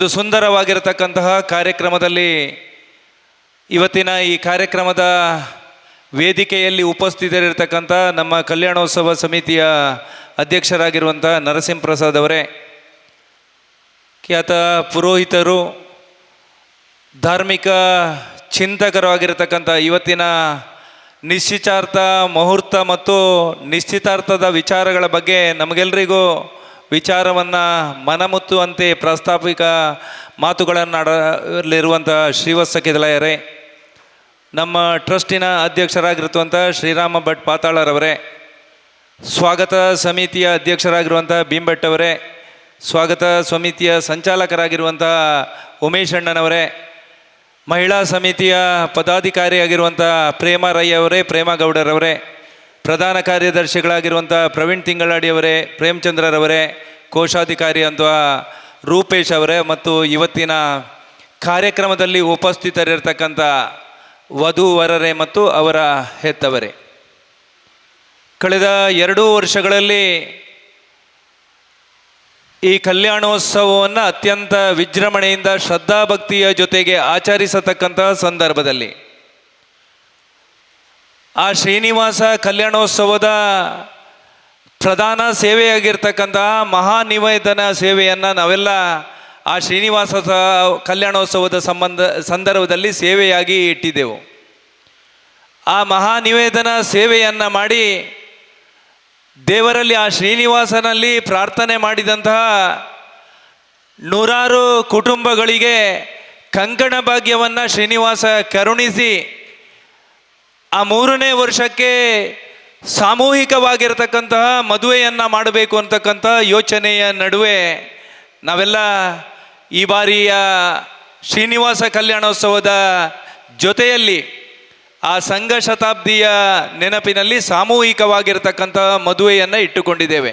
ಒಂದು ಸುಂದರವಾಗಿರತಕ್ಕಂತಹ ಕಾರ್ಯಕ್ರಮದಲ್ಲಿ ಇವತ್ತಿನ ಈ ಕಾರ್ಯಕ್ರಮದ ವೇದಿಕೆಯಲ್ಲಿ ಉಪಸ್ಥಿತರಿರ್ತಕ್ಕಂಥ ನಮ್ಮ ಕಲ್ಯಾಣೋತ್ಸವ ಸಮಿತಿಯ ಅಧ್ಯಕ್ಷರಾಗಿರುವಂಥ ನರಸಿಂಹ ಪ್ರಸಾದ್ ಅವರೇ, ಖ್ಯಾತ ಪುರೋಹಿತರು, ಧಾರ್ಮಿಕ ಚಿಂತಕರಾಗಿರ್ತಕ್ಕಂಥ ಇವತ್ತಿನ ನಿಶ್ಚಿತಾರ್ಥ ಮುಹೂರ್ತ ಮತ್ತು ನಿಶ್ಚಿತಾರ್ಥದ ವಿಚಾರಗಳ ಬಗ್ಗೆ ನಮಗೆಲ್ಲರಿಗೂ ವಿಚಾರವನ್ನು ಮನಮುತ್ತುವಂತೆ ಪ್ರಾಸ್ತಾವಿಕ ಮಾತುಗಳನ್ನು ಆಡಲಿರುವಂಥ ಶ್ರೀವತ್ಸ ಕಿದಲಯರೇ ನಮ್ಮ ಟ್ರಸ್ಟಿನ ಅಧ್ಯಕ್ಷರಾಗಿರುವಂಥ ಶ್ರೀರಾಮ ಭಟ್ ಪಾತಾಳರವರೇ, ಸ್ವಾಗತ ಸಮಿತಿಯ ಅಧ್ಯಕ್ಷರಾಗಿರುವಂಥ ಭೀಮಭಟ್ ಅವರೇ, ಸ್ವಾಗತ ಸಮಿತಿಯ ಸಂಚಾಲಕರಾಗಿರುವಂಥ ಉಮೇಶ್ ಅಣ್ಣನವರೇ, ಮಹಿಳಾ ಸಮಿತಿಯ ಪದಾಧಿಕಾರಿಯಾಗಿರುವಂಥ ಪ್ರೇಮ ರೈ ಅವರೇ, ಪ್ರೇಮ ಗೌಡರವರೇ ಪ್ರಧಾನ ಕಾರ್ಯದರ್ಶಿಗಳಾಗಿರುವಂಥ ಪ್ರವೀಣ್ ತಿಂಗಳಾಡಿ ಅವರೇ ಪ್ರೇಮಚಂದ್ರರವರೇ, ಕೋಶಾಧಿಕಾರಿ ಅಂತ ರೂಪೇಶ್ ಅವರೇ ಮತ್ತು ಇವತ್ತಿನ ಕಾರ್ಯಕ್ರಮದಲ್ಲಿ ಉಪಸ್ಥಿತರಿರ್ತಕ್ಕಂಥ ವಧುವರರೇ ಮತ್ತು ಅವರ ಹೆತ್ತವರೇ. ಕಳೆದ ಎರಡೂ ವರ್ಷಗಳಲ್ಲಿ ಈ ಕಲ್ಯಾಣೋತ್ಸವವನ್ನು ಅತ್ಯಂತ ವಿಜೃಂಭಣೆಯಿಂದ ಶ್ರದ್ಧಾಭಕ್ತಿಯ ಜೊತೆಗೆ ಆಚರಿಸತಕ್ಕಂತಹ ಸಂದರ್ಭದಲ್ಲಿ ಆ ಶ್ರೀನಿವಾಸ ಕಲ್ಯಾಣೋತ್ಸವದ ಪ್ರಧಾನ ಸೇವೆಯಾಗಿರ್ತಕ್ಕಂತಹ ಮಹಾನಿವೇದನ ಸೇವೆಯನ್ನು ನಾವೆಲ್ಲ ಆ ಶ್ರೀನಿವಾಸ ಕಲ್ಯಾಣೋತ್ಸವದ ಸಂಬಂಧ, ಸಂದರ್ಭದಲ್ಲಿ ಸೇವೆಯಾಗಿ ಇಟ್ಟಿದ್ದೆವು. ಆ ಮಹಾನಿವೇದನ ಸೇವೆಯನ್ನು ಮಾಡಿ ದೇವರಲ್ಲಿ ಆ ಶ್ರೀನಿವಾಸನಲ್ಲಿ ಪ್ರಾರ್ಥನೆ ಮಾಡಿದಂತಹ ನೂರಾರು ಕುಟುಂಬಗಳಿಗೆ ಕಂಕಣ ಭಾಗ್ಯವನ್ನು ಶ್ರೀನಿವಾಸ ಕರುಣಿಸಿ ಆ ಮೂರನೇ ವರ್ಷಕ್ಕೆ ಸಾಮೂಹಿಕವಾಗಿರ್ತಕ್ಕಂತಹ ಮದುವೆಯನ್ನು ಮಾಡಬೇಕು ಅಂತಕ್ಕಂಥ ಯೋಚನೆಯ ನಡುವೆ ನಾವೆಲ್ಲ ಈ ಬಾರಿಯ ಶ್ರೀನಿವಾಸ ಕಲ್ಯಾಣೋತ್ಸವದ ಜೊತೆಯಲ್ಲಿ ಆ ಸಂಘ ಶತಾಬ್ದಿಯ ನೆನಪಿನಲ್ಲಿ ಸಾಮೂಹಿಕವಾಗಿರ್ತಕ್ಕಂತಹ ಮದುವೆಯನ್ನು ಇಟ್ಟುಕೊಂಡಿದ್ದೇವೆ.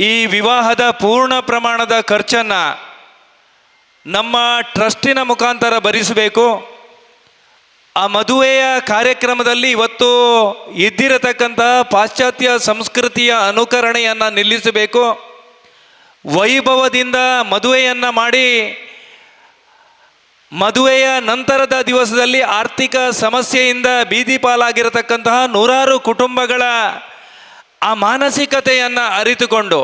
ಈ ವಿವಾಹದ ಪೂರ್ಣ ಪ್ರಮಾಣದ ಖರ್ಚನ್ನು ನಮ್ಮ ಟ್ರಸ್ಟಿನ ಮುಖಾಂತರ ಭರಿಸಬೇಕು. ಆ ಮದುವೆಯ ಕಾರ್ಯಕ್ರಮದಲ್ಲಿ ಇವತ್ತು ಇದ್ದಿರತಕ್ಕಂತಹ ಪಾಶ್ಚಾತ್ಯ ಸಂಸ್ಕೃತಿಯ ಅನುಕರಣೆಯನ್ನು ನಿಲ್ಲಿಸಬೇಕು. ವೈಭವದಿಂದ ಮದುವೆಯನ್ನು ಮಾಡಿ ಮದುವೆಯ ನಂತರದ ದಿವಸದಲ್ಲಿ ಆರ್ಥಿಕ ಸಮಸ್ಯೆಯಿಂದ ಬೀದಿ ಪಾಲಾಗಿರತಕ್ಕಂತಹ ನೂರಾರು ಕುಟುಂಬಗಳ ಆ ಮಾನಸಿಕತೆಯನ್ನು ಅರಿತುಕೊಂಡು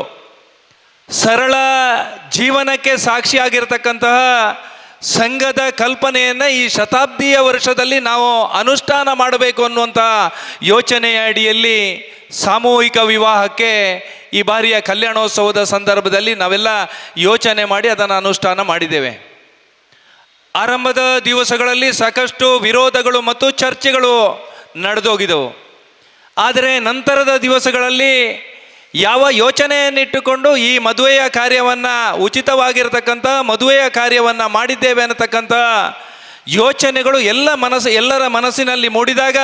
ಸರಳ ಜೀವನಕ್ಕೆ ಸಾಕ್ಷಿಯಾಗಿರ್ತಕ್ಕಂತಹ ಸಂಘದ ಕಲ್ಪನೆಯನ್ನು ಈ ಶತಾಬ್ದಿಯ ವರ್ಷದಲ್ಲಿ ನಾವು ಅನುಷ್ಠಾನ ಮಾಡಬೇಕು ಅನ್ನುವಂಥ ಯೋಚನೆಯ ಅಡಿಯಲ್ಲಿ ಸಾಮೂಹಿಕ ವಿವಾಹಕ್ಕೆ ಈ ಬಾರಿಯ ಕಲ್ಯಾಣೋತ್ಸವದ ಸಂದರ್ಭದಲ್ಲಿ ನಾವೆಲ್ಲ ಯೋಚನೆ ಮಾಡಿ ಅದನ್ನು ಅನುಷ್ಠಾನ ಮಾಡಿದ್ದೇವೆ. ಆರಂಭದ ದಿವಸಗಳಲ್ಲಿ ಸಾಕಷ್ಟು ವಿರೋಧಗಳು ಮತ್ತು ಚರ್ಚೆಗಳು ನಡೆದೋಗಿದವು ಆದರೆ ನಂತರದ ದಿವಸಗಳಲ್ಲಿ ಯಾವ ಯೋಚನೆಯನ್ನಿಟ್ಟುಕೊಂಡು ಈ ಮದುವೆಯ ಕಾರ್ಯವನ್ನು ಉಚಿತವಾಗಿರತಕ್ಕಂಥ, ಮದುವೆಯ ಕಾರ್ಯವನ್ನು ಮಾಡಿದ್ದೇವೆ ಅನ್ನತಕ್ಕಂಥ ಯೋಚನೆಗಳು ಎಲ್ಲ ಮನಸ್ಸು, ಎಲ್ಲರ ಮನಸ್ಸಿನಲ್ಲಿ ಮೂಡಿದಾಗ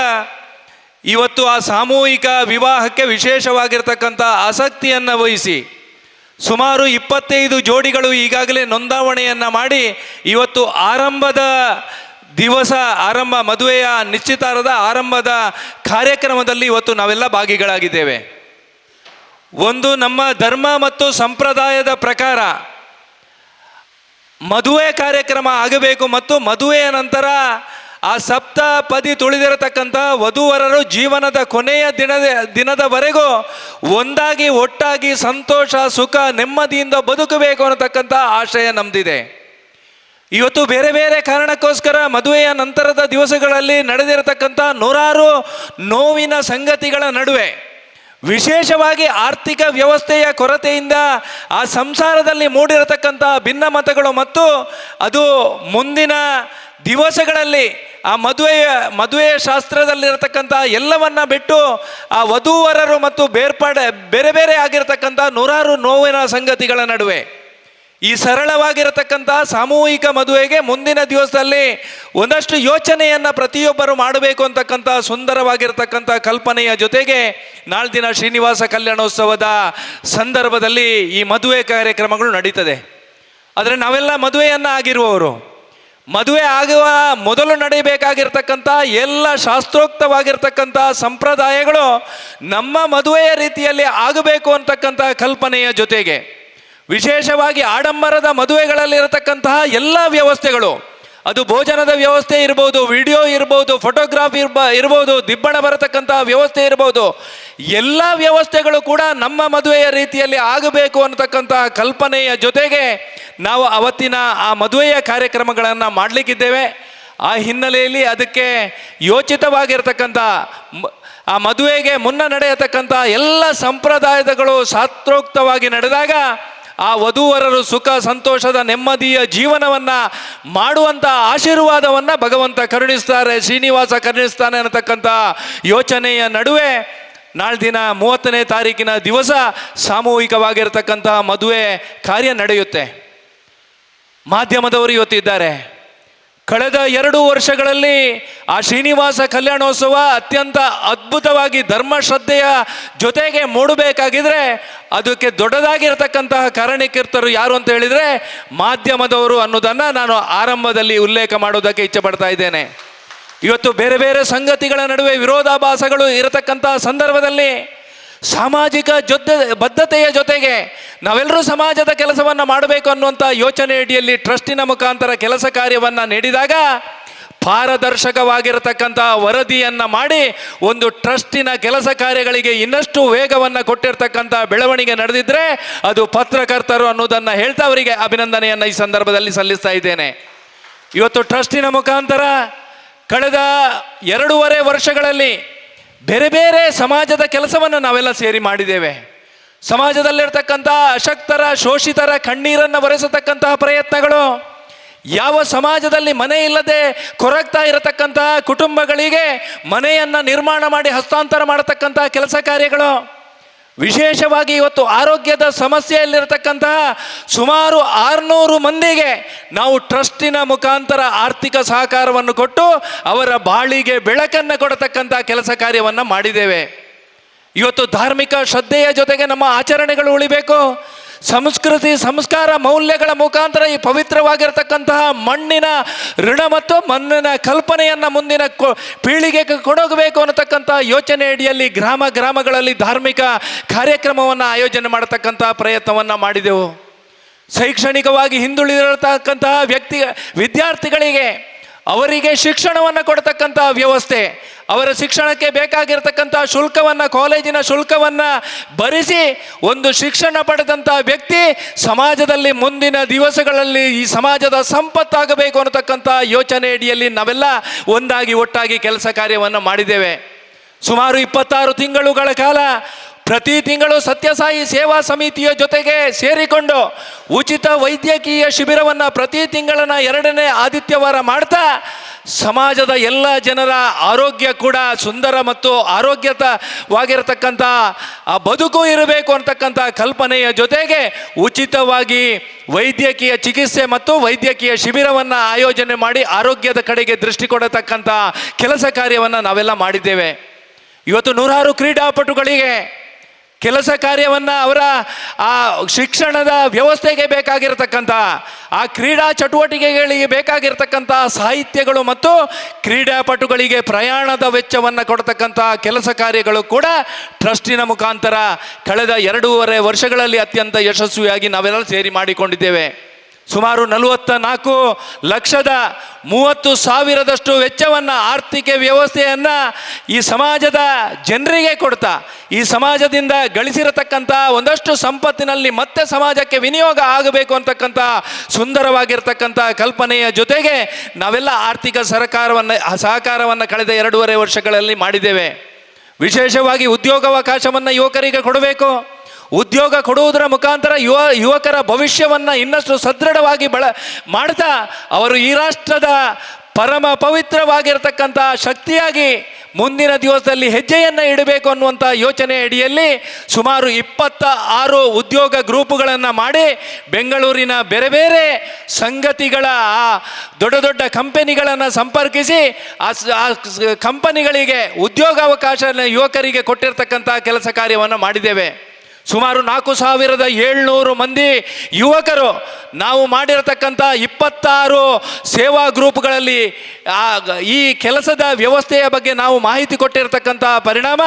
ಇವತ್ತು ಆ ಸಾಮೂಹಿಕ ವಿವಾಹಕ್ಕೆ ವಿಶೇಷವಾಗಿರ್ತಕ್ಕಂಥ ಆಸಕ್ತಿಯನ್ನು ವಹಿಸಿ ಸುಮಾರು ಇಪ್ಪತ್ತೈದು ಜೋಡಿಗಳು ಈಗಾಗಲೇ ನೋಂದಾವಣೆಯನ್ನು ಮಾಡಿ ಇವತ್ತು ಆರಂಭದ ದಿವಸ, ಆರಂಭ ಮದುವೆಯ ನಿಶ್ಚಿತಾರ್ಹದ ಆರಂಭದ ಕಾರ್ಯಕ್ರಮದಲ್ಲಿ ಇವತ್ತು ನಾವೆಲ್ಲ ಭಾಗಿಗಳಾಗಿದ್ದೇವೆ. ಒಂದು ನಮ್ಮ ಧರ್ಮ ಮತ್ತು ಸಂಪ್ರದಾಯದ ಪ್ರಕಾರ ಮದುವೆ ಕಾರ್ಯಕ್ರಮ ಆಗಬೇಕು ಮತ್ತು ಮದುವೆಯ ನಂತರ ಆ ಸಪ್ತಪದಿ ತುಳಿದಿರತಕ್ಕಂಥ ವಧುವರರು ಜೀವನದ ಕೊನೆಯ ದಿನದ ದಿನದವರೆಗೂ ಒಂದಾಗಿ ಒಟ್ಟಾಗಿ ಸಂತೋಷ, ಸುಖ, ನೆಮ್ಮದಿಯಿಂದ ಬದುಕಬೇಕು ಅನ್ನತಕ್ಕಂಥ ಆಶಯ ನಮ್ದಿದೆ. ಇವತ್ತು ಬೇರೆ ಬೇರೆ ಕಾರಣಕ್ಕೋಸ್ಕರ ಮದುವೆಯ ನಂತರದ ದಿವಸಗಳಲ್ಲಿ ನಡೆದಿರತಕ್ಕಂಥ ನೂರಾರು ನೋವಿನ ಸಂಗತಿಗಳ ನಡುವೆ ವಿಶೇಷವಾಗಿ ಆರ್ಥಿಕ ವ್ಯವಸ್ಥೆಯ ಕೊರತೆಯಿಂದ ಆ ಸಂಸಾರದಲ್ಲಿ ಮೂಡಿರತಕ್ಕಂಥ ಭಿನ್ನಮತಗಳು ಮತ್ತು ಅದು ಮುಂದಿನ ದಿವಸಗಳಲ್ಲಿ ಆ ಮದುವೆಯ ಮದುವೆಯ ಶಾಸ್ತ್ರದಲ್ಲಿರತಕ್ಕಂಥ ಎಲ್ಲವನ್ನ ಬಿಟ್ಟು ಆ ವಧುವರರು ಮತ್ತು ಬೇರ್ಪಡೆ, ಬೇರೆ ಬೇರೆ ಆಗಿರತಕ್ಕಂಥ ನೂರಾರು ನೋವಿನ ಸಂಗತಿಗಳ ನಡುವೆ. ಈ ಸರಳವಾಗಿರತಕ್ಕಂತಹ ಸಾಮೂಹಿಕ ಮದುವೆಗೆ ಮುಂದಿನ ದಿವಸದಲ್ಲಿ ಒಂದಷ್ಟು ಯೋಚನೆಯನ್ನು ಪ್ರತಿಯೊಬ್ಬರು ಮಾಡಬೇಕು ಅಂತಕ್ಕಂಥ ಸುಂದರವಾಗಿರತಕ್ಕಂಥ ಕಲ್ಪನೆಯ ಜೊತೆಗೆ ನಾಳೆ ದಿನ ಶ್ರೀನಿವಾಸ ಕಲ್ಯಾಣೋತ್ಸವದ ಸಂದರ್ಭದಲ್ಲಿ ಈ ಮದುವೆ ಕಾರ್ಯಕ್ರಮಗಳು ನಡೀತದೆ. ಆದರೆ ನಾವೆಲ್ಲ ಮದುವೆಯನ್ನು ಆಗಿರುವವರು. ಮದುವೆ ಆಗುವ ಮೊದಲು ನಡೀಬೇಕಾಗಿರ್ತಕ್ಕಂಥ ಎಲ್ಲ ಶಾಸ್ತ್ರೋಕ್ತವಾಗಿರ್ತಕ್ಕಂಥ ಸಂಪ್ರದಾಯಗಳು ನಮ್ಮ ಮದುವೆಯ ರೀತಿಯಲ್ಲಿ ಆಗಬೇಕು ಅಂತಕ್ಕಂಥ ಕಲ್ಪನೆಯ ಜೊತೆಗೆ. ವಿಶೇಷವಾಗಿ ಆಡಂಬರದ ಮದುವೆಗಳಲ್ಲಿರತಕ್ಕಂತಹ ಎಲ್ಲ ವ್ಯವಸ್ಥೆಗಳು. ಅದು ಭೋಜನದ ವ್ಯವಸ್ಥೆ ಇರ್ಬೋದು, ವಿಡಿಯೋ ಇರ್ಬೋದು, ಫೋಟೋಗ್ರಾಫಿ ಇರ್ಬ, ಇರ್ಬೋದು, ದಿಬ್ಬಣ ಬರತಕ್ಕಂತಹ ವ್ಯವಸ್ಥೆ ಇರ್ಬೋದು. ಎಲ್ಲ ವ್ಯವಸ್ಥೆಗಳು ಕೂಡ ನಮ್ಮ ಮದುವೆಯ ರೀತಿಯಲ್ಲಿ ಆಗಬೇಕು ಅನ್ನತಕ್ಕಂತಹ ಕಲ್ಪನೆಯ ಜೊತೆಗೆ ನಾವು ಅವತ್ತಿನ ಆ ಮದುವೆಯ ಕಾರ್ಯಕ್ರಮಗಳನ್ನು ಮಾಡಲಿಕ್ಕಿದ್ದೇವೆ. ಆ ಹಿನ್ನೆಲೆಯಲ್ಲಿ ಅದಕ್ಕೆ ಯೋಚಿತವಾಗಿರ್ತಕ್ಕಂಥ ಆ ಮದುವೆಗೆ ಮುನ್ನ ನಡೆಯತಕ್ಕಂಥ ಎಲ್ಲ ಸಂಪ್ರದಾಯಗಳು ಶಾಸ್ತ್ರೋಕ್ತವಾಗಿ ನಡೆದಾಗ ಆ ವಧುವರರು ಸುಖ, ಸಂತೋಷದ, ನೆಮ್ಮದಿಯ ಜೀವನವನ್ನ ಮಾಡುವಂಥ ಆಶೀರ್ವಾದವನ್ನ ಭಗವಂತ ಕರುಣಿಸ್ತಾರೆ, ಶ್ರೀನಿವಾಸ ಕರುಣಿಸ್ತಾನೆ ಅನ್ನತಕ್ಕಂಥ ಯೋಚನೆಯ ನಡುವೆ ನಾಳೆ ದಿನ ಮೂವತ್ತನೇ ತಾರೀಕಿನ ದಿವಸ ಸಾಮೂಹಿಕವಾಗಿರ್ತಕ್ಕಂಥ ಮದುವೆ ಕಾರ್ಯ ನಡೆಯುತ್ತೆ. ಮಾಧ್ಯಮದವರು ಇವತ್ತಿದ್ದಾರೆ. ಕಳೆದ ಎರಡು ವರ್ಷಗಳಲ್ಲಿ ಆ ಶ್ರೀನಿವಾಸ ಕಲ್ಯಾಣೋತ್ಸವ ಅತ್ಯಂತ ಅದ್ಭುತವಾಗಿ ಧರ್ಮಶ್ರದ್ಧೆಯ ಜೊತೆಗೆ ಮೂಡಬೇಕಾಗಿದ್ರೆ ಅದಕ್ಕೆ ದೊಡ್ಡದಾಗಿರತಕ್ಕಂತಹ ಕಾರಣಕರ್ತರು ಯಾರು ಅಂತ ಹೇಳಿದರೆ ಮಾಧ್ಯಮದವರು ಅನ್ನೋದನ್ನು ನಾನು ಆರಂಭದಲ್ಲಿ ಉಲ್ಲೇಖ ಮಾಡೋದಕ್ಕೆ ಇಚ್ಛೆ ಪಡ್ತಾ ಇದ್ದೇನೆ. ಇವತ್ತು ಬೇರೆ ಬೇರೆ ಸಂಗತಿಗಳ ನಡುವೆ ವಿರೋಧಾಭಾಸಗಳು ಇರತಕ್ಕಂತಹ ಸಂದರ್ಭದಲ್ಲಿ ಸಾಮಾಜಿಕ ಜೊತೆ, ಬದ್ಧತೆಯ ಜೊತೆಗೆ ನಾವೆಲ್ಲರೂ ಸಮಾಜದ ಕೆಲಸವನ್ನು ಮಾಡಬೇಕು ಅನ್ನುವಂಥ ಯೋಚನೆ ಅಡಿಯಲ್ಲಿ ಟ್ರಸ್ಟಿನ ಮುಖಾಂತರ ಕೆಲಸ ಕಾರ್ಯವನ್ನು ನೀಡಿದಾಗ ಪಾರದರ್ಶಕವಾಗಿರತಕ್ಕಂಥ ವರದಿಯನ್ನು ಮಾಡಿ ಒಂದು ಟ್ರಸ್ಟಿನ ಕೆಲಸ ಕಾರ್ಯಗಳಿಗೆ ಇನ್ನಷ್ಟು ವೇಗವನ್ನು ಕೊಟ್ಟಿರ್ತಕ್ಕಂಥ ಬೆಳವಣಿಗೆ ನಡೆದಿದ್ರೆ ಅದು ಪತ್ರಕರ್ತರು ಅನ್ನೋದನ್ನು ಹೇಳ್ತಾ ಅವರಿಗೆ ಅಭಿನಂದನೆಯನ್ನು ಈ ಸಂದರ್ಭದಲ್ಲಿ ಸಲ್ಲಿಸ್ತಾ ಇದ್ದೇನೆ. ಇವತ್ತು ಟ್ರಸ್ಟಿನ ಮುಖಾಂತರ ಕಳೆದ ಎರಡೂವರೆ ವರ್ಷಗಳಲ್ಲಿ ಬೇರೆ ಬೇರೆ ಸಮಾಜದ ಕೆಲಸವನ್ನು ನಾವೆಲ್ಲ ಸೇರಿ ಮಾಡಿದ್ದೇವೆ. ಸಮಾಜದಲ್ಲಿರ್ತಕ್ಕಂಥ ಅಶಕ್ತರ, ಶೋಷಿತರ ಕಣ್ಣೀರನ್ನು ಒರೆಸತಕ್ಕಂತಹ ಪ್ರಯತ್ನಗಳು, ಯಾವ ಸಮಾಜದಲ್ಲಿ ಮನೆ ಇಲ್ಲದೆ ಕೊರಗ್ತಾ ಇರತಕ್ಕಂತಹ ಕುಟುಂಬಗಳಿಗೆ ಮನೆಯನ್ನು ನಿರ್ಮಾಣ ಮಾಡಿ ಹಸ್ತಾಂತರ ಮಾಡತಕ್ಕಂತಹ ಕೆಲಸ ಕಾರ್ಯಗಳು ವಿಶೇಷವಾಗಿ ಇವತ್ತು ಆರೋಗ್ಯದ ಸಮಸ್ಯೆಯಲ್ಲಿರತಕ್ಕಂತಹ ಸುಮಾರು ಆರುನೂರು ಮಂದಿಗೆ ನಾವು ಟ್ರಸ್ಟಿನ ಮುಖಾಂತರ ಆರ್ಥಿಕ ಸಹಕಾರವನ್ನು ಕೊಟ್ಟು ಅವರ ಬಾಳಿಗೆ ಬೆಳಕನ್ನು ಕೊಡತಕ್ಕಂಥ ಕೆಲಸ ಕಾರ್ಯವನ್ನು ಮಾಡಿದ್ದೇವೆ. ಇವತ್ತು ಧಾರ್ಮಿಕ ಶ್ರದ್ಧೆಯ ಜೊತೆಗೆ ನಮ್ಮ ಆಚರಣೆಗಳು ಉಳಿಬೇಕು. ಸಂಸ್ಕೃತಿ, ಸಂಸ್ಕಾರ ಮೌಲ್ಯಗಳ ಮುಖಾಂತರ ಈ ಪವಿತ್ರವಾಗಿರ್ತಕ್ಕಂತಹ ಮಣ್ಣಿನ ಋಣ ಮತ್ತು ಮಣ್ಣಿನ ಕಲ್ಪನೆಯನ್ನು ಮುಂದಿನ ಪೀಳಿಗೆಗೆ ಕೊಡೋಗಬೇಕು ಅನ್ನತಕ್ಕಂತಹ ಯೋಚನೆ ಅಡಿಯಲ್ಲಿ ಗ್ರಾಮ ಗ್ರಾಮಗಳಲ್ಲಿ ಧಾರ್ಮಿಕ ಕಾರ್ಯಕ್ರಮವನ್ನು ಆಯೋಜನೆ ಮಾಡತಕ್ಕಂತಹ ಪ್ರಯತ್ನವನ್ನು ಮಾಡಿದೆವು. ಶೈಕ್ಷಣಿಕವಾಗಿ ಹಿಂದುಳಿದಿರತಕ್ಕಂತಹ ವ್ಯಕ್ತಿ, ವಿದ್ಯಾರ್ಥಿಗಳಿಗೆ ಅವರಿಗೆ ಶಿಕ್ಷಣವನ್ನು ಕೊಡತಕ್ಕಂತಹ ವ್ಯವಸ್ಥೆ ಅವರ ಶಿಕ್ಷಣಕ್ಕೆ ಬೇಕಾಗಿರ್ತಕ್ಕಂಥ ಶುಲ್ಕವನ್ನು, ಕಾಲೇಜಿನ ಶುಲ್ಕವನ್ನು ಭರಿಸಿ ಒಂದು ಶಿಕ್ಷಣ ಪಡೆದಂಥ ವ್ಯಕ್ತಿ ಸಮಾಜದಲ್ಲಿ ಮುಂದಿನ ದಿವಸಗಳಲ್ಲಿ ಈ ಸಮಾಜದ ಸಂಪತ್ತಾಗಬೇಕು ಅನ್ನತಕ್ಕಂಥ ಯೋಚನೆ ಅಡಿಯಲ್ಲಿ ನಾವೆಲ್ಲ ಒಂದಾಗಿ ಒಟ್ಟಾಗಿ ಕೆಲಸ ಕಾರ್ಯವನ್ನು ಮಾಡಿದ್ದೇವೆ. ಸುಮಾರು ಇಪ್ಪತ್ತಾರು ತಿಂಗಳುಗಳ ಕಾಲ ಪ್ರತಿ ತಿಂಗಳು ಸತ್ಯಸಾಯಿ ಸೇವಾ ಸಮಿತಿಯ ಜೊತೆಗೆ ಸೇರಿಕೊಂಡು ಉಚಿತ ವೈದ್ಯಕೀಯ ಶಿಬಿರವನ್ನು ಪ್ರತಿ ತಿಂಗಳನ ಎರಡನೇ ಆದಿತ್ಯವಾರ ಮಾಡ್ತಾ ಸಮಾಜದ ಎಲ್ಲ ಜನರ ಆರೋಗ್ಯ ಕೂಡ ಸುಂದರ ಮತ್ತು ಆರೋಗ್ಯತವಾಗಿರತಕ್ಕಂಥ, ಆ ಬದುಕು ಇರಬೇಕು ಅಂತಕ್ಕಂಥ ಕಲ್ಪನೆಯ ಜೊತೆಗೆ ಉಚಿತವಾಗಿ ವೈದ್ಯಕೀಯ ಚಿಕಿತ್ಸೆ ಮತ್ತು ವೈದ್ಯಕೀಯ ಶಿಬಿರವನ್ನು ಆಯೋಜನೆ ಮಾಡಿ ಆರೋಗ್ಯದ ಕಡೆಗೆ ದೃಷ್ಟಿ ಕೊಡತಕ್ಕಂಥ ಕೆಲಸ ಕಾರ್ಯವನ್ನು ನಾವೆಲ್ಲ ಮಾಡಿದ್ದೇವೆ. ಇವತ್ತು ನೂರಾರು ಕ್ರೀಡಾಪಟುಗಳಿಗೆ ಕೆಲಸ ಕಾರ್ಯವನ್ನು ಅವರ ಆ ಶಿಕ್ಷಣದ ವ್ಯವಸ್ಥೆಗೆ ಬೇಕಾಗಿರತಕ್ಕಂಥ, ಆ ಕ್ರೀಡಾ ಚಟುವಟಿಕೆಗಳಿಗೆ ಬೇಕಾಗಿರ್ತಕ್ಕಂಥ ಸಾಹಿತ್ಯಗಳು ಮತ್ತು ಕ್ರೀಡಾಪಟುಗಳಿಗೆ ಪ್ರಯಾಣದ ವೆಚ್ಚವನ್ನು ಕೊಡ್ತಕ್ಕಂಥ ಕೆಲಸ ಕಾರ್ಯಗಳು ಕೂಡ ಟ್ರಸ್ಟಿನ ಮುಖಾಂತರ ಕಳೆದ ಎರಡೂವರೆ ವರ್ಷಗಳಲ್ಲಿ ಅತ್ಯಂತ ಯಶಸ್ವಿಯಾಗಿ ನಾವೆಲ್ಲ ಸೇರಿ ಮಾಡಿಕೊಂಡಿದ್ದೇವೆ. ಸುಮಾರು ನಲವತ್ತ ನಾಲ್ಕು ಲಕ್ಷದ ಮೂವತ್ತು ಸಾವಿರದಷ್ಟು ವೆಚ್ಚವನ್ನು ಆರ್ಥಿಕ ವ್ಯವಸ್ಥೆಯನ್ನು ಈ ಸಮಾಜದ ಜನರಿಗೆ ಕೊಡ್ತಾ, ಈ ಸಮಾಜದಿಂದ ಗಳಿಸಿರತಕ್ಕಂಥ ಒಂದಷ್ಟು ಸಂಪತ್ತಿನಲ್ಲಿ ಮತ್ತೆ ಸಮಾಜಕ್ಕೆ ವಿನಿಯೋಗ ಆಗಬೇಕು ಅಂತಕ್ಕಂಥ ಸುಂದರವಾಗಿರ್ತಕ್ಕಂಥ ಕಲ್ಪನೆಯ ಜೊತೆಗೆ ನಾವೆಲ್ಲ ಆರ್ಥಿಕ ಸರಕಾರವನ್ನು, ಸಹಕಾರವನ್ನು ಕಳೆದ ಎರಡೂವರೆ ವರ್ಷಗಳಲ್ಲಿ ಮಾಡಿದ್ದೇವೆ. ವಿಶೇಷವಾಗಿ ಉದ್ಯೋಗಾವಕಾಶವನ್ನು ಯುವಕರಿಗೆ ಕೊಡಬೇಕು. ಉದ್ಯೋಗ ಕೊಡುವುದರ ಮುಖಾಂತರ ಯುವ ಯುವಕರ ಭವಿಷ್ಯವನ್ನು ಇನ್ನಷ್ಟು ಸದೃಢವಾಗಿ ಬಳ ಮಾಡ್ತಾ ಅವರು ಈ ರಾಷ್ಟ್ರದ ಪರಮ ಪವಿತ್ರವಾಗಿರತಕ್ಕಂಥ ಶಕ್ತಿಯಾಗಿ ಮುಂದಿನ ದಿವಸದಲ್ಲಿ ಹೆಜ್ಜೆಯನ್ನು ಇಡಬೇಕು ಅನ್ನುವಂಥ ಯೋಚನೆ ಅಡಿಯಲ್ಲಿ ಸುಮಾರು ಇಪ್ಪತ್ತ ಆರು ಉದ್ಯೋಗ ಗ್ರೂಪುಗಳನ್ನು ಮಾಡಿ ಬೆಂಗಳೂರಿನ ಬೇರೆ ಬೇರೆ ಸಂಗತಿಗಳ ಆ ದೊಡ್ಡ ದೊಡ್ಡ ಕಂಪನಿಗಳನ್ನು ಸಂಪರ್ಕಿಸಿ ಆ ಕಂಪನಿಗಳಿಗೆ ಉದ್ಯೋಗಾವಕಾಶ ಯುವಕರಿಗೆ ಕೊಟ್ಟಿರ್ತಕ್ಕಂಥ ಕೆಲಸ ಕಾರ್ಯವನ್ನು ಮಾಡಿದ್ದೇವೆ. ಸುಮಾರು ನಾಲ್ಕು ಸಾವಿರದ ಏಳ್ನೂರು ಮಂದಿ ಯುವಕರು ನಾವು ಮಾಡಿರತಕ್ಕಂಥ ಇಪ್ಪತ್ತಾರು ಸೇವಾ ಗ್ರೂಪ್ಗಳಲ್ಲಿ ಈ ಕೆಲಸದ ವ್ಯವಸ್ಥೆಯ ಬಗ್ಗೆ ನಾವು ಮಾಹಿತಿ ಕೊಟ್ಟಿರತಕ್ಕಂಥ ಪರಿಣಾಮ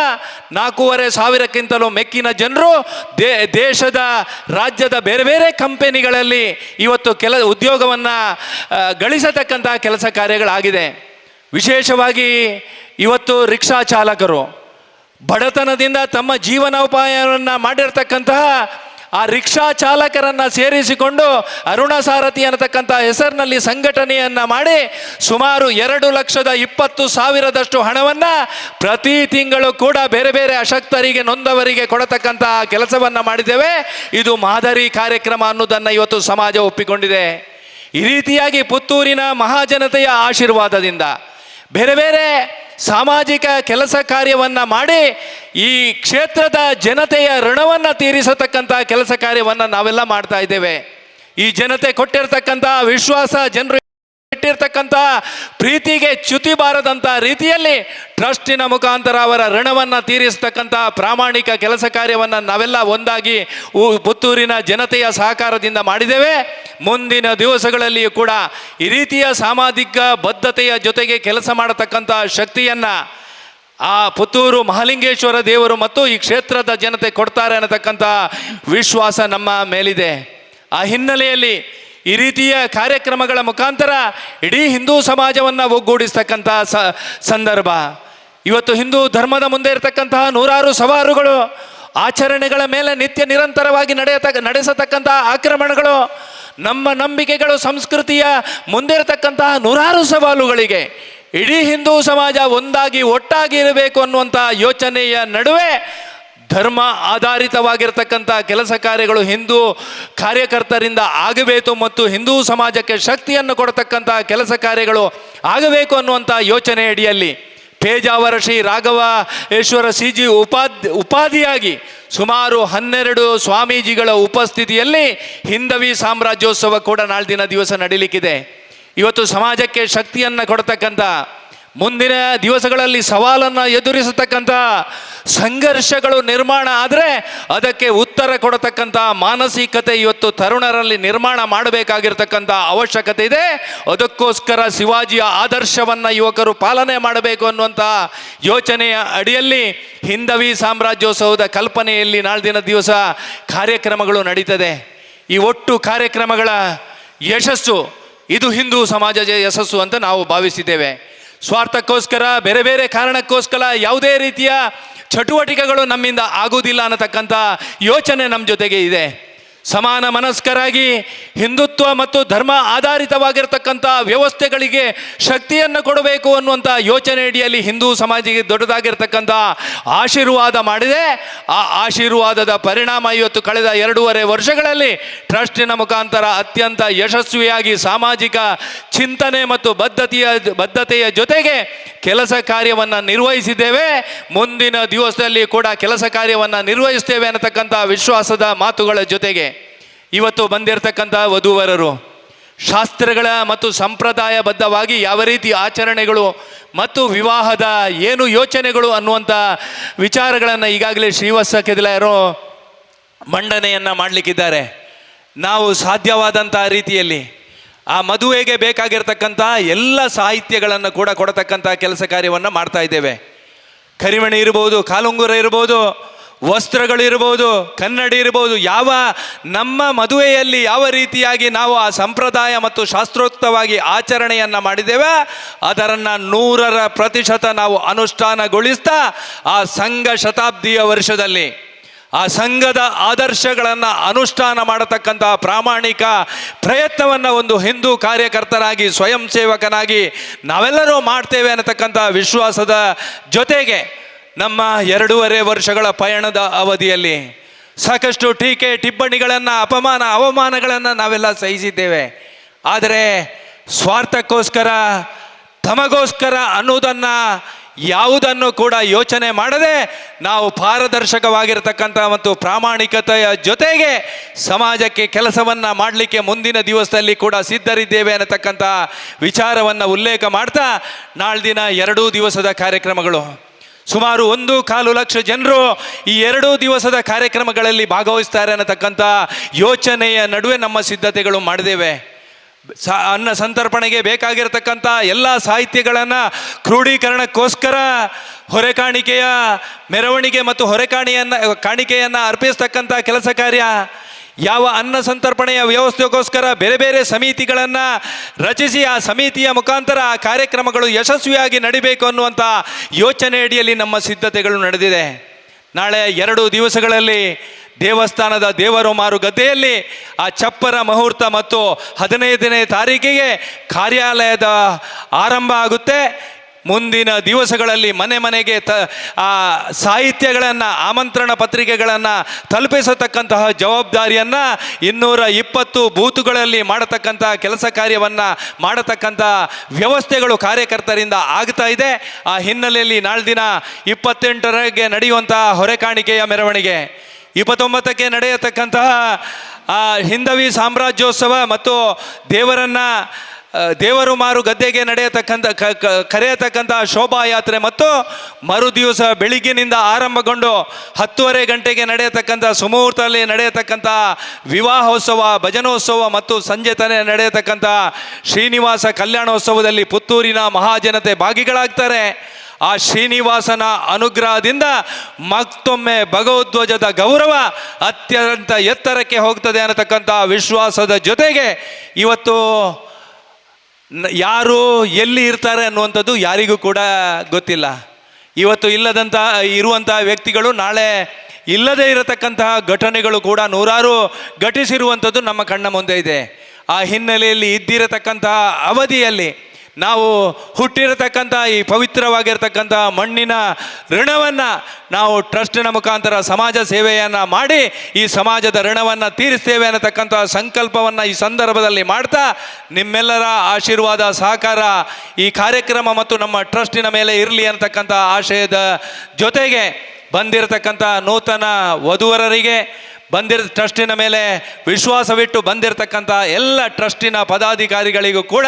ನಾಲ್ಕೂವರೆ ಸಾವಿರಕ್ಕಿಂತಲೂ ಮೆಕ್ಕಿನ ಜನರು ದೇಶದ, ರಾಜ್ಯದ ಬೇರೆ ಬೇರೆ ಕಂಪೆನಿಗಳಲ್ಲಿ ಇವತ್ತು ಕೆಲ, ಉದ್ಯೋಗವನ್ನು ಗಳಿಸತಕ್ಕಂಥ ಕೆಲಸ ಕಾರ್ಯಗಳಾಗಿದೆ. ವಿಶೇಷವಾಗಿ ಇವತ್ತು ರಿಕ್ಷಾ ಚಾಲಕರು. ಬಡತನದಿಂದ ತಮ್ಮ ಜೀವನೋಪಾಯವನ್ನು ಮಾಡಿರ್ತಕ್ಕಂತಹ ಆ ರಿಕ್ಷಾ ಚಾಲಕರನ್ನು ಸೇರಿಸಿಕೊಂಡು ಅರುಣ ಸಾರಥಿ ಅನ್ನತಕ್ಕಂಥ ಹೆಸರಿನಲ್ಲಿ ಸಂಘಟನೆಯನ್ನು ಮಾಡಿ ಸುಮಾರು ಎರಡು ಲಕ್ಷದ ಇಪ್ಪತ್ತು ಸಾವಿರದಷ್ಟು ಹಣವನ್ನು ಪ್ರತಿ ತಿಂಗಳು ಕೂಡ ಬೇರೆ ಬೇರೆ ಅಶಕ್ತರಿಗೆ, ನೊಂದವರಿಗೆ ಕೊಡತಕ್ಕಂಥ ಕೆಲಸವನ್ನು ಮಾಡಿದ್ದೇವೆ. ಇದು ಮಾದರಿ ಕಾರ್ಯಕ್ರಮ ಅನ್ನೋದನ್ನು ಇವತ್ತು ಸಮಾಜ ಒಪ್ಪಿಕೊಂಡಿದೆ. ಈ ರೀತಿಯಾಗಿ ಪುತ್ತೂರಿನ ಮಹಾಜನತೆಯ ಆಶೀರ್ವಾದದಿಂದ ಬೇರೆ ಬೇರೆ ಸಾಮಾಜಿಕ ಕೆಲಸ ಕಾರ್ಯವನ್ನು ಮಾಡಿ ಈ ಕ್ಷೇತ್ರದ ಜನತೆಯ ಋಣವನ್ನು ತೀರಿಸತಕ್ಕಂಥ ಕೆಲಸ ಕಾರ್ಯವನ್ನು ನಾವೆಲ್ಲ ಮಾಡ್ತಾ ಇದ್ದೇವೆ. ಈ ಜನತೆ ಕೊಟ್ಟಿರತಕ್ಕಂಥ ವಿಶ್ವಾಸ ಜನರು ಇಟ್ಟಿರ್ತಕ್ಕಂಥ ಪ್ರೀತಿಗೆ ಚ್ಯುತಿ ಬಾರದಂಥ ರೀತಿಯಲ್ಲಿ ಟ್ರಸ್ಟಿನ ಮುಖಾಂತರ ಅವರ ಋಣವನ್ನು ತೀರಿಸ್ತಕ್ಕಂಥ ಪ್ರಾಮಾಣಿಕ ಕೆಲಸ ಕಾರ್ಯವನ್ನು ನಾವೆಲ್ಲ ಒಂದಾಗಿ ಪುತ್ತೂರಿನ ಜನತೆಯ ಸಹಕಾರದಿಂದ ಮಾಡಿದ್ದೇವೆ. ಮುಂದಿನ ದಿವಸಗಳಲ್ಲಿಯೂ ಕೂಡ ಈ ರೀತಿಯ ಸಾಮಾಜಿಕ ಬದ್ಧತೆಯ ಜೊತೆಗೆ ಕೆಲಸ ಮಾಡತಕ್ಕಂಥ ಶಕ್ತಿಯನ್ನು ಆ ಪುತ್ತೂರು ಮಹಾಲಿಂಗೇಶ್ವರ ದೇವರು ಮತ್ತು ಈ ಕ್ಷೇತ್ರದ ಜನತೆ ಕೊಡ್ತಾರೆ ಅನ್ನತಕ್ಕಂಥ ವಿಶ್ವಾಸ ನಮ್ಮ ಮೇಲಿದೆ. ಆ ಹಿನ್ನೆಲೆಯಲ್ಲಿ ಈ ರೀತಿಯ ಕಾರ್ಯಕ್ರಮಗಳ ಮುಖಾಂತರ ಇಡೀ ಹಿಂದೂ ಸಮಾಜವನ್ನು ಒಗ್ಗೂಡಿಸ್ತಕ್ಕಂಥ ಸ, ಸಂದರ್ಭ. ಇವತ್ತು ಹಿಂದೂ ಧರ್ಮದ ಮುಂದೆ ಇರತಕ್ಕಂತಹ ನೂರಾರು ಸವಾರುಗಳು, ಆಚರಣೆಗಳ ಮೇಲೆ ನಿತ್ಯ ನಿರಂತರವಾಗಿ ನಡೆಯತ, ನಡೆಸತಕ್ಕಂತಹ ಆಕ್ರಮಣಗಳು, ನಮ್ಮ ನಂಬಿಕೆಗಳು, ಸಂಸ್ಕೃತಿಯ ಮುಂದೆ ಇರತಕ್ಕಂತಹ ನೂರಾರು ಸವಾಲುಗಳಿಗೆ ಇಡೀ ಹಿಂದೂ ಸಮಾಜ ಒಂದಾಗಿ ಒಟ್ಟಾಗಿ ಇರಬೇಕು ಅನ್ನುವಂಥ ಯೋಚನೆಯ ನಡುವೆ ಧರ್ಮ ಆಧಾರಿತವಾಗಿರ್ತಕ್ಕಂಥ ಕೆಲಸ ಕಾರ್ಯಗಳು ಹಿಂದೂ ಕಾರ್ಯಕರ್ತರಿಂದ ಆಗಬೇಕು ಮತ್ತು ಹಿಂದೂ ಸಮಾಜಕ್ಕೆ ಶಕ್ತಿಯನ್ನು ಕೊಡತಕ್ಕಂಥ ಕೆಲಸ ಕಾರ್ಯಗಳು ಆಗಬೇಕು ಅನ್ನುವಂಥ ಯೋಚನೆ ಅಡಿಯಲ್ಲಿ ಪೇಜಾವರ ಶ್ರೀ ರಾಘವೇಶ್ವರ ಸಿ ಜಿ ಉಪಾದ್, ಉಪಾಧಿಯಾಗಿ ಸುಮಾರು ಹನ್ನೆರಡು ಸ್ವಾಮೀಜಿಗಳ ಉಪಸ್ಥಿತಿಯಲ್ಲಿ ಹಿಂದವಿ ಸಾಮ್ರಾಜ್ಯೋತ್ಸವ ಕೂಡ ನಾಳ್ದಿನ ದಿವಸ ನಡೀಲಿಕ್ಕಿದೆ. ಇವತ್ತು ಸಮಾಜಕ್ಕೆ ಶಕ್ತಿಯನ್ನು ಕೊಡತಕ್ಕಂಥ ಮುಂದಿನ ದಿವಸಗಳಲ್ಲಿ ಸವಾಲನ್ನು ಎದುರಿಸತಕ್ಕಂಥ ಸಂಘರ್ಷಗಳು ನಿರ್ಮಾಣ ಆದರೆ ಅದಕ್ಕೆ ಉತ್ತರ ಕೊಡತಕ್ಕಂಥ ಮಾನಸಿಕತೆ ಇವತ್ತು ತರುಣರಲ್ಲಿ ನಿರ್ಮಾಣ ಮಾಡಬೇಕಾಗಿರ್ತಕ್ಕಂಥ ಅವಶ್ಯಕತೆ ಇದೆ. ಅದಕ್ಕೋಸ್ಕರ ಶಿವಾಜಿಯ ಆದರ್ಶವನ್ನು ಯುವಕರು ಪಾಲನೆ ಮಾಡಬೇಕು ಅನ್ನುವಂಥ ಯೋಚನೆಯ ಅಡಿಯಲ್ಲಿ ಹಿಂದವಿ ಸಾಮ್ರಾಜ್ಯೋತ್ಸವದ ಕಲ್ಪನೆಯಲ್ಲಿ ನಾಳ್ದಿನ ದಿವಸ ಕಾರ್ಯಕ್ರಮಗಳು ನಡೀತದೆ. ಈ ಒಟ್ಟು ಕಾರ್ಯಕ್ರಮಗಳ ಯಶಸ್ಸು ಇದು ಹಿಂದೂ ಸಮಾಜದ ಯಶಸ್ಸು ಅಂತ ನಾವು ಭಾವಿಸಿದ್ದೇವೆ. ಸ್ವಾರ್ಥಕ್ಕೋಸ್ಕರ ಬೇರೆ ಬೇರೆ ಕಾರಣಕ್ಕೋಸ್ಕರ ಯಾವುದೇ ರೀತಿಯ ಚಟುವಟಿಕೆಗಳು ನಮ್ಮಿಂದ ಆಗುವುದಿಲ್ಲ ಅನ್ನತಕ್ಕಂಥ ಯೋಚನೆ ನಮ್ಮ ಜೊತೆಗೆ ಇದೆ. ಸಮಾನ ಮನಸ್ಕರಾಗಿ ಹಿಂದುತ್ವ ಮತ್ತು ಧರ್ಮ ಆಧಾರಿತವಾಗಿರ್ತಕ್ಕಂಥ ವ್ಯವಸ್ಥೆಗಳಿಗೆ ಶಕ್ತಿಯನ್ನು ಕೊಡಬೇಕು ಅನ್ನುವಂಥ ಯೋಚನೆ ಅಡಿಯಲ್ಲಿ ಹಿಂದೂ ಸಮಾಜಕ್ಕೆ ದೊಡ್ಡದಾಗಿರ್ತಕ್ಕಂಥ ಆಶೀರ್ವಾದ ಮಾಡಿದೆ. ಆ ಆಶೀರ್ವಾದದ ಪರಿಣಾಮ ಇವತ್ತು ಕಳೆದ ಎರಡೂವರೆ ವರ್ಷಗಳಲ್ಲಿ ಟ್ರಸ್ಟಿನ ಮುಖಾಂತರ ಅತ್ಯಂತ ಯಶಸ್ವಿಯಾಗಿ ಸಾಮಾಜಿಕ ಚಿಂತನೆ ಮತ್ತು ಬದ್ಧತೆಯ ಬದ್ಧತೆಯ ಜೊತೆಗೆ ಕೆಲಸ ಕಾರ್ಯವನ್ನು ನಿರ್ವಹಿಸಿದ್ದೇವೆ. ಮುಂದಿನ ದಿವಸದಲ್ಲಿ ಕೂಡ ಕೆಲಸ ಕಾರ್ಯವನ್ನು ನಿರ್ವಹಿಸ್ತೇವೆ ಅನ್ನತಕ್ಕಂಥ ವಿಶ್ವಾಸದ ಮಾತುಗಳ ಜೊತೆಗೆ. ಇವತ್ತು ಬಂದಿರತಕ್ಕಂಥ ವಧುವರರು, ಶಾಸ್ತ್ರಗಳ ಮತ್ತು ಸಂಪ್ರದಾಯಬದ್ಧವಾಗಿ ಯಾವ ರೀತಿ ಆಚರಣೆಗಳು ಮತ್ತು ವಿವಾಹದ ಏನು ಯೋಚನೆಗಳು ಅನ್ನುವಂಥ ವಿಚಾರಗಳನ್ನು ಈಗಾಗಲೇ ಶ್ರೀವತ್ಸ ಕೆದಲಾಯರು ಮಂಡನೆಯನ್ನು ಮಾಡಲಿಕ್ಕಿದ್ದಾರೆ. ನಾವು ಸಾಧ್ಯವಾದಂಥ ರೀತಿಯಲ್ಲಿ ಆ ಮದುವೆಗೆ ಬೇಕಾಗಿರ್ತಕ್ಕಂಥ ಎಲ್ಲ ಸಾಹಿತ್ಯಗಳನ್ನು ಕೂಡ ಕೊಡತಕ್ಕಂಥ ಕೆಲಸ ಕಾರ್ಯವನ್ನು ಮಾಡ್ತಾ ಇದ್ದೇವೆ. ಕರಿಮಣಿ ಇರ್ಬೋದು, ಕಾಲುಂಗುರ ಇರ್ಬೋದು ವಸ್ತ್ರಗಳಿರ್ಬೋದು, ಕನ್ನಡಿ ಇರ್ಬೋದು, ಯಾವ ನಮ್ಮ ಮದುವೆಯಲ್ಲಿ ಯಾವ ರೀತಿಯಾಗಿ ನಾವು ಆ ಸಂಪ್ರದಾಯ ಮತ್ತು ಶಾಸ್ತ್ರೋಕ್ತವಾಗಿ ಆಚರಣೆಯನ್ನು ಮಾಡಿದ್ದೇವೆ, ಅದರನ್ನು ನೂರರ ಪ್ರತಿಶತ ನಾವು ಅನುಷ್ಠಾನಗೊಳಿಸ್ತಾ ಆ ಸಂಘ ಶತಾಬ್ದಿಯ ವರ್ಷದಲ್ಲಿ ಆ ಸಂಘದ ಆದರ್ಶಗಳನ್ನು ಅನುಷ್ಠಾನ ಮಾಡತಕ್ಕಂತಹ ಪ್ರಾಮಾಣಿಕ ಪ್ರಯತ್ನವನ್ನು ಒಂದು ಹಿಂದೂ ಕಾರ್ಯಕರ್ತರಾಗಿ ಸ್ವಯಂ ಸೇವಕನಾಗಿ ನಾವೆಲ್ಲರೂ ಮಾಡ್ತೇವೆ ಅನ್ನತಕ್ಕಂಥ ವಿಶ್ವಾಸದ ಜೊತೆಗೆ ನಮ್ಮ ಎರಡೂವರೆ ವರ್ಷಗಳ ಪಯಣದ ಅವಧಿಯಲ್ಲಿ ಸಾಕಷ್ಟು ಟೀಕೆ ಟಿಪ್ಪಣಿಗಳನ್ನು, ಅಪಮಾನ, ಅವಮಾನಗಳನ್ನು ನಾವೆಲ್ಲ ಸಹಿಸಿದ್ದೇವೆ. ಆದರೆ ಸ್ವಾರ್ಥಕ್ಕೋಸ್ಕರ, ತಮಗೋಸ್ಕರ ಅನ್ನುವುದನ್ನು ಯಾವುದನ್ನು ಕೂಡ ಯೋಚನೆ ಮಾಡದೆ ನಾವು ಪಾರದರ್ಶಕವಾಗಿರತಕ್ಕಂಥ ಮತ್ತು ಪ್ರಾಮಾಣಿಕತೆಯ ಜೊತೆಗೆ ಸಮಾಜಕ್ಕೆ ಕೆಲಸವನ್ನು ಮಾಡಲಿಕ್ಕೆ ಮುಂದಿನ ದಿವಸದಲ್ಲಿ ಕೂಡ ಸಿದ್ಧರಿದ್ದೇವೆ ಅನ್ನತಕ್ಕಂಥ ವಿಚಾರವನ್ನು ಉಲ್ಲೇಖ ಮಾಡ್ತಾ ನಾಳ್ದಿನ ಎರಡೂ ದಿವಸದ ಕಾರ್ಯಕ್ರಮಗಳು. ಸುಮಾರು ಒಂದು ಕಾಲು ಲಕ್ಷ ಜನರು ಈ ಎರಡೂ ದಿವಸದ ಕಾರ್ಯಕ್ರಮಗಳಲ್ಲಿ ಭಾಗವಹಿಸ್ತಾರೆ ಅನ್ನತಕ್ಕಂಥ ಯೋಚನೆಯ ನಡುವೆ ನಮ್ಮ ಸಿದ್ಧತೆಗಳು ಮಾಡಿದ್ದೇವೆ. ಸ, ಅನ್ನ ಸಂತರ್ಪಣೆಗೆ ಬೇಕಾಗಿರತಕ್ಕಂಥ ಎಲ್ಲ ಸಾಹಿತ್ಯಗಳನ್ನು ಕ್ರೋಢೀಕರಣಕ್ಕೋಸ್ಕರ ಹೊರೆಕಾಣಿಕೆಯ ಮೆರವಣಿಗೆ ಮತ್ತು ಹೊರೆಕಾಣಿಯನ್ನು, ಕಾಣಿಕೆಯನ್ನು ಅರ್ಪಿಸ್ತಕ್ಕಂಥ ಕೆಲಸ ಕಾರ್ಯ ಯಾವ ಅನ್ನ ಸಂತರ್ಪಣೆಯ ವ್ಯವಸ್ಥೆಗೋಸ್ಕರ ಬೇರೆ ಬೇರೆ ಸಮಿತಿಗಳನ್ನು ರಚಿಸಿ ಆ ಸಮಿತಿಯ ಮುಖಾಂತರ ಆ ಕಾರ್ಯಕ್ರಮಗಳು ಯಶಸ್ವಿಯಾಗಿ ನಡಿಬೇಕು ಅನ್ನುವಂಥ ಯೋಚನೆ ಅಡಿಯಲ್ಲಿ ನಮ್ಮ ಸಿದ್ಧತೆಗಳು ನಡೆದಿದೆ. ನಾಳೆ ಎರಡು ದಿವಸಗಳಲ್ಲಿ ದೇವಸ್ಥಾನದ ದೇವರು ಗದ್ದೆಯಲ್ಲಿ ಆ ಚಪ್ಪರ ಮುಹೂರ್ತ ಮತ್ತು ಹದಿನೈದನೇ ತಾರೀಕಿಗೆ ಕಾರ್ಯಾಲಯದ ಆರಂಭ ಆಗುತ್ತೆ. ಮುಂದಿನ ದಿವಸಗಳಲ್ಲಿ ಮನೆ ಮನೆಗೆ ತ, ಆ ಸಾಹಿತ್ಯಗಳನ್ನು, ಆಮಂತ್ರಣ ಪತ್ರಿಕೆಗಳನ್ನು ತಲುಪಿಸತಕ್ಕಂತಹ ಜವಾಬ್ದಾರಿಯನ್ನು ಇನ್ನೂರ ಇಪ್ಪತ್ತು ಬೂತುಗಳಲ್ಲಿ ಮಾಡತಕ್ಕಂಥ ಕೆಲಸ ಕಾರ್ಯವನ್ನು ಮಾಡತಕ್ಕಂಥ ವ್ಯವಸ್ಥೆಗಳು ಕಾರ್ಯಕರ್ತರಿಂದ ಆಗ್ತಾ ಇದೆ. ಆ ಹಿನ್ನೆಲೆಯಲ್ಲಿ ನಾಳೆ ದಿನ ಇಪ್ಪತ್ತೆಂಟರಗೆ ನಡೆಯುವಂತಹ ಹೊರೆಕಾಣಿಕೆಯ ಮೆರವಣಿಗೆ. ಇಪ್ಪತ್ತೊಂಬತ್ತಕ್ಕೆ ನಡೆಯತಕ್ಕಂತಹ ಹಿಂದವಿ ಸಾಮ್ರಾಜ್ಯೋತ್ಸವ ಮತ್ತು ದೇವರನ್ನ ದೇವರು ಮಾರು ಗದ್ದೆಗೆ ನಡೆಯತಕ್ಕಂಥ ಕರೆಯತಕ್ಕಂಥ ಶೋಭಾಯಾತ್ರೆ ಮತ್ತು ಮರು ದಿವಸ ಬೆಳಿಗ್ಗಿನಿಂದ ಆರಂಭಗೊಂಡು ಹತ್ತುವರೆ ಗಂಟೆಗೆ ನಡೆಯತಕ್ಕಂಥ ಸುಮುಹೂರ್ತದಲ್ಲಿ ನಡೆಯತಕ್ಕಂಥ ವಿವಾಹೋತ್ಸವ, ಭಜನೋತ್ಸವ ಮತ್ತು ಸಂಜೆ ತನೆ ನಡೆಯತಕ್ಕಂಥ ಶ್ರೀನಿವಾಸ ಕಲ್ಯಾಣೋತ್ಸವದಲ್ಲಿ ಪುತ್ತೂರಿನ ಮಹಾಜನತೆ ಭಾಗಿಗಳಾಗ್ತಾರೆ. ಆ ಶ್ರೀನಿವಾಸನ ಅನುಗ್ರಹದಿಂದ ಮತ್ತೊಮ್ಮೆ ಭಗವದ್ವಜದ ಗೌರವ ಅತ್ಯಂತ ಎತ್ತರಕ್ಕೆ ಹೋಗ್ತದೆ ಅನ್ನತಕ್ಕಂಥ ವಿಶ್ವಾಸದ ಜೊತೆಗೆ ಇವತ್ತು ಯಾರು ಎಲ್ಲಿ ಇರ್ತಾರೆ ಅನ್ನುವಂಥದ್ದು ಯಾರಿಗೂ ಕೂಡ ಗೊತ್ತಿಲ್ಲ. ಇವತ್ತು ಇಲ್ಲದಂತಹ ಇರುವಂತಹ ವ್ಯಕ್ತಿಗಳು ನಾಳೆ ಇಲ್ಲದೇ ಇರತಕ್ಕಂತಹ ಘಟನೆಗಳು ಕೂಡ ನೂರಾರು ಘಟಿಸಿರುವಂಥದ್ದು ನಮ್ಮ ಕಣ್ಣ ಮುಂದೆ ಇದೆ. ಆ ಹಿನ್ನೆಲೆಯಲ್ಲಿ ಇದ್ದಿರತಕ್ಕಂತಹ ಅವಧಿಯಲ್ಲಿ ನಾವು ಹುಟ್ಟಿರತಕ್ಕಂಥ ಈ ಪವಿತ್ರವಾಗಿರ್ತಕ್ಕಂಥ ಮಣ್ಣಿನ ಋಣವನ್ನು ನಾವು ಟ್ರಸ್ಟಿನ ಮುಖಾಂತರ ಸಮಾಜ ಸೇವೆಯನ್ನು ಮಾಡಿ ಈ ಸಮಾಜದ ಋಣವನ್ನು ತೀರಿಸ್ತೇವೆ ಅನ್ನತಕ್ಕಂಥ ಸಂಕಲ್ಪವನ್ನು ಈ ಸಂದರ್ಭದಲ್ಲಿ ಮಾಡ್ತಾ ನಿಮ್ಮೆಲ್ಲರ ಆಶೀರ್ವಾದ ಸಹಕಾರ ಈ ಕಾರ್ಯಕ್ರಮ ಮತ್ತು ನಮ್ಮ ಟ್ರಸ್ಟಿನ ಮೇಲೆ ಇರಲಿ ಅನ್ನತಕ್ಕಂಥ ಆಶಯದ ಜೊತೆಗೆ ಬಂದಿರತಕ್ಕಂಥ ನೂತನ ವಧುವರರಿಗೆ ಬಂದಿರ ಟ್ರಸ್ಟಿನ ಮೇಲೆ ವಿಶ್ವಾಸವಿಟ್ಟು ಬಂದಿರತಕ್ಕಂಥ ಎಲ್ಲ ಟ್ರಸ್ಟಿನ ಪದಾಧಿಕಾರಿಗಳಿಗೂ ಕೂಡ